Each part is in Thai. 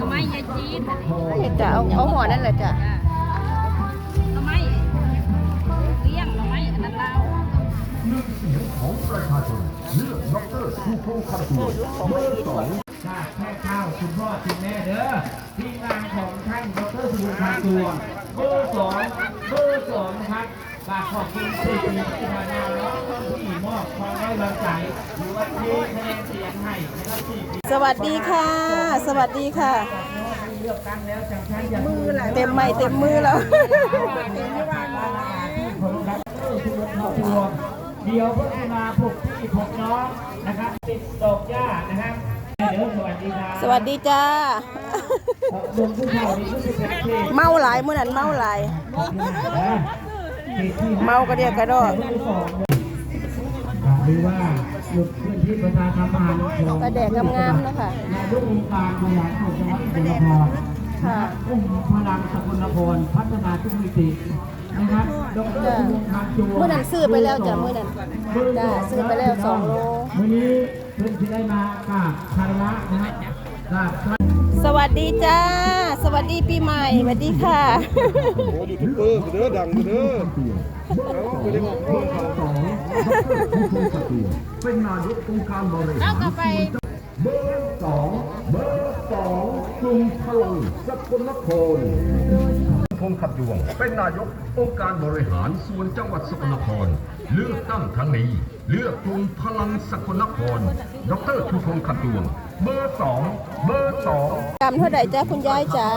ทำไมยายจีนจะเอาเอาหัวนั่นแหละจ้ะทำไมเลี้ยงทำไมอันนั้นเราของประชาชนเลือกดรชูพงศ์คำตัวเบอร์สองชาติแค่ข้าวคุณพ่อคุณแม่เด้อทีมงานของท่านดรสุภาตัวเบอร์สองเบอร์สองนะครับฝากขอบคุณสี่ปีที่ผ่านมาแล้วที่มอบความไว้วางใจหรือว่าที่ สวัสดีค่ะ สวัสดีค่ะ เต็มใหมไม้เต็มมือแล้วเดี๋ยวพัฒนาพวกพี่พวกน้องนะครับติดดอกหญ้านะครับเดี๋ยวสวัสดีครับสวัสดีจ้าลุงผู้เฒ่านี่ก็จะเมาหลายเมื้อนั้นเมาหลายเมากระเดียกกระโดอกหรือว่า พื้นที่ประชาสัมพันธ์ของปลาแดกงามๆนะคะนายกองค์การบริหารส่วนจังหวัดสกลนครค่ะอุ้มพลังสกลนครพัฒนาทุกมิตินะครับดรจ้ะสุวงศ์คำจัวมื้อนั้นซื้อไปแล้วจ้ะมื้อนั้นจ้ะซื้อไปแล้วสองโลมื้อนี้เพิ่งจะได้มากราบคารวะนะครับกราบพระสวัสดีจ้า สวัสดีปีใหม่ สวัสดีค่ะ โอ้ยูทูบเบอร์เด้อดังเด้อ เอาไปได้บอกเบอร์สองดรชูพงศ์คำตัวเป็นนายกองค์การบริหารส่วนเบอร์สองเบอร์สองกลุ่มพลังสกลนครพงศ์ขับดวง เป็นนายกองค์การบริหารส่วนจังหวัดสกลนคร เลือกตั้งครั้งนี้ เลือกกลุ่มพลังสกลนคร ดรชูพงศ์ขับดวง เบอร์สองเบอร์สองกำเท่าไหร่จ้าคุณยายจ๋า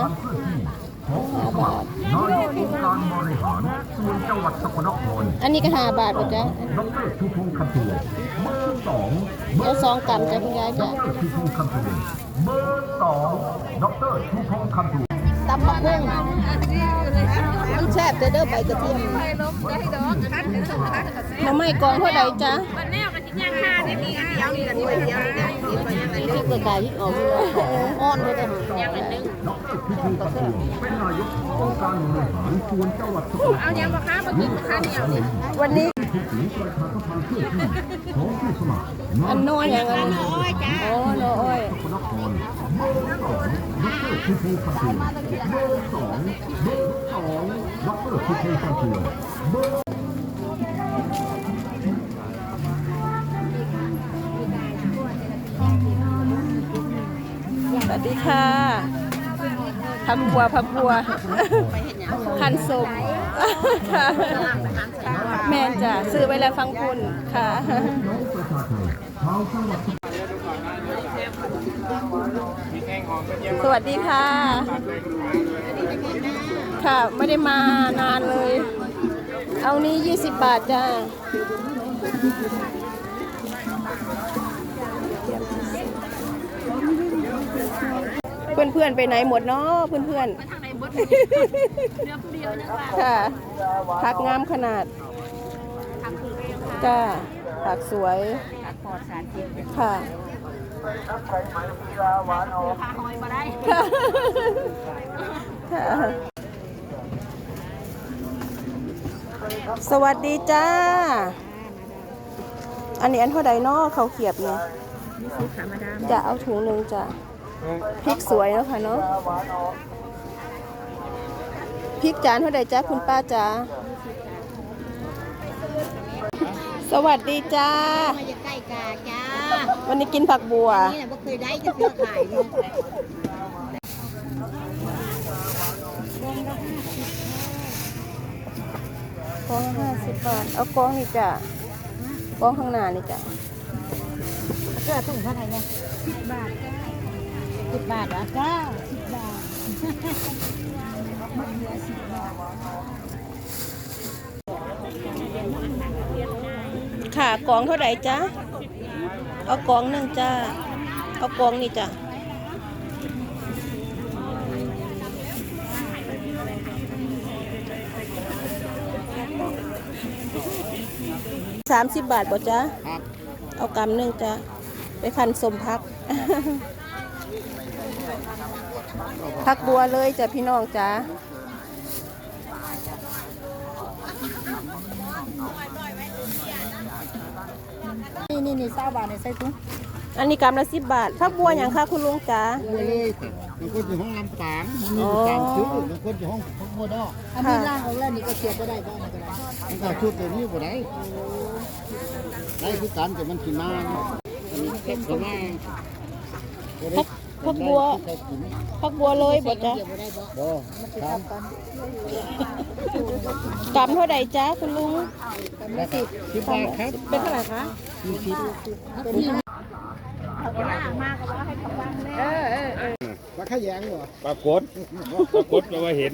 ของผู้สมัคร นายองค์การบริหารส่วนจังหวัดสกลนครอันนี้ก็หาบาทป่ะจ๊ะดรชูพงศ์คำตัวเบอร์สองเบอร์สองกำจ้ะคุณยายจ้ะดรชูพงศ์คำตัวเบอร์สองดรชูพงศ์คำตัวตำบักหุ่งมันแซ่บเด้อเด้อใบกระเทียมไปลบได้ดอกคันคันคันหน่อไม้กองเท่าไหร่จ๊ะ มันแนวกันที่ย่างค่าได้มีอันเดียวนี่กันด้วยเดียวนี่นี่ไปยังไงนึงกระดาษยิ่งออกอ่อนเลยจ้ะยังไงนึงดรชูพงศ์คำตัวเป็นนายกองค์การบริหารส่วนจังหวัดสกลนเอายังบ่ค้ามากินค้าเหนียวนี่วันนี้ที่ถึงประชาสัมพันธ์เคลื่อนที่ของผู้สมัครอันน้อยอย่างอันนี้โอ้น้อยสกลนครเบอร์สองดรชูพงศ์คำตัวเบอร์สองเบอร์สองดรชูพงศ์คำเบอร์ ค่ะพักบัวพักบัวคันสมค่ะแมนจ้ะซื้อไว้แล้วฟังคุณค่ะสวัสดีค่ะ ค่ะไม่ได้มานานเลย เอานี้ 20 บาทจ้า เพื่อนๆไปไหนหมดเนาะเพื่อนทางไหนบดเนื้อผู้เดียวนะว่าๆค่ะผักงามขนาดทางคือเรียงค่ะจ้าผักสวยปลอดสารพิษค่ะพาหอยมาได้ค่ะสวัสดีจ้า อันนี้อันเท่าใดเนอเขาวเขียบเนี่ย จะเอาถุงหนึ่งจ้ะพริกสวยเนาะค่ะเนาะพริกจานเท่าใดจ้าคุณป้าจ้าสวัสดีจ้ามาจะใกล้กาจ้าวันนี้กินผักบัวนี่นะบ่เคยได้จะเพื่อขายเนาะกองห้าสิบบาท เอากองนี่จ้ะกองข้างหน้านี่จ้ะ เสื้อถุงเท่าไหร่เนี่ยสิบบาทจ้าสิบบาทเหรอจ้าสิบบาทค่ะกองเท่าไหร่จ๊ะเอากองหนึ่งจ้า เอากองนี่จ้ะสามสิบบาทบ่จ๊ะเอากำหนึ่งจ้ะ ไปคันสมพัก พักบัวเลยจ้ะพี่น้องจ้ะนี่นี่นี่เศร้าบาทเนี่ยใส่ถุงอันนี้กรัมละสิบบาทผักบัวอย่างค่ะคุณลุงจ๋าบัวเลยบางคนอยู่ห้องลำปางมันมีอยู่ตามชุดบางคนอยู่ห้องห้องบัวดอกอันนี้ล่างของเรานี่ก็เสียบก็ได้บ้างก็ได้มันก็ชุดตัวนี้บ่ได้ได้คือกันแต่มันสิมาอันนี้ เก็บก็มาผักผักบัวผักบัวเลยบ่จ๊ะเสียบก็ได้บ่บ่ครับกรัมเท่าใดจ๊ะคุณลุงแล้วก็สิบบาทครับ เป็นเท่าไหร่คะมีสิบเออเออเออปลาขยงบ่ปรากฏปรากฏแปลว่าเห็น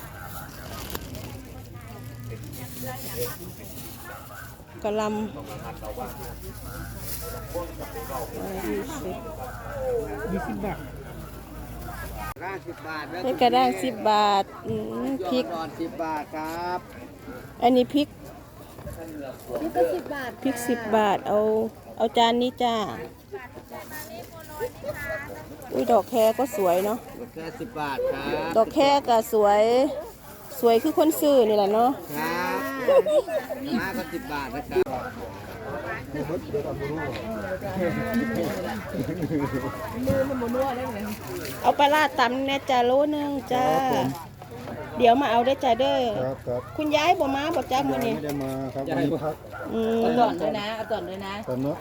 กะหลำยี่สิบยี่สิบบาทร่างสิบบาทแล้วนี่กระด้างสิบบาทอืมพริกก่อนสิบบาทครับอันนี้พริกนี่ก็สิบบาทพริกสิบบาท เอา เอาจานนี้จ้า อุ้ยดอกแคก็สวยเนาะ แค่สิบบาทครับดอกแคก็สวย สวยคือคนซื้อนี่แหละเนาะครับมาก็สิบบาทนะครับเอาปลาร้าตำแน่จ้าโลนึงจ้า เดี๋ยวมาเอาได้อจ้าเด้อครับครับคุณยายบ่มาบ่จ้ามื้อนี้ไม่ได้มาครับวันนี้พักอืมก่อนด้วยนะเอาก่อนด้วยนะกันเนาะ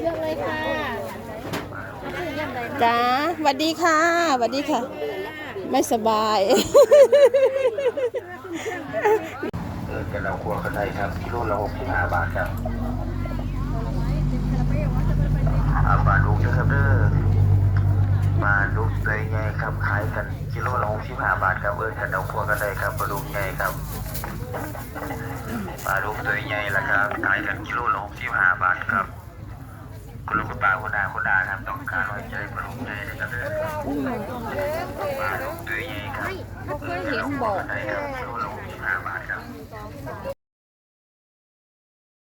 เลือกเลยค่ะ จ้าสวัสดีค่ะสวัสดีค่ะ ไม่สบายเออแต่เราครัวกันได้ครับกิโลละหกสิบห้าบาทครับอาบาลูกนะครับเด้อปลาลูกเลยไงครับขายกันกิโลละหกสิบห้าบาทครับเออแต่เราครัวกันได้ครับปลาลูกไงครับปลาลูกตัวใหญ่ละครับขายกันกิโลละหกสิบห้าบาทครับ คุณลุงคุณป้าคุณอาคุณอาครับต้องการไว้ใจประลูกใหญ่นะครับเด้อปลาลูกตัวใหญ่ครับเขาเคยเห็นบอก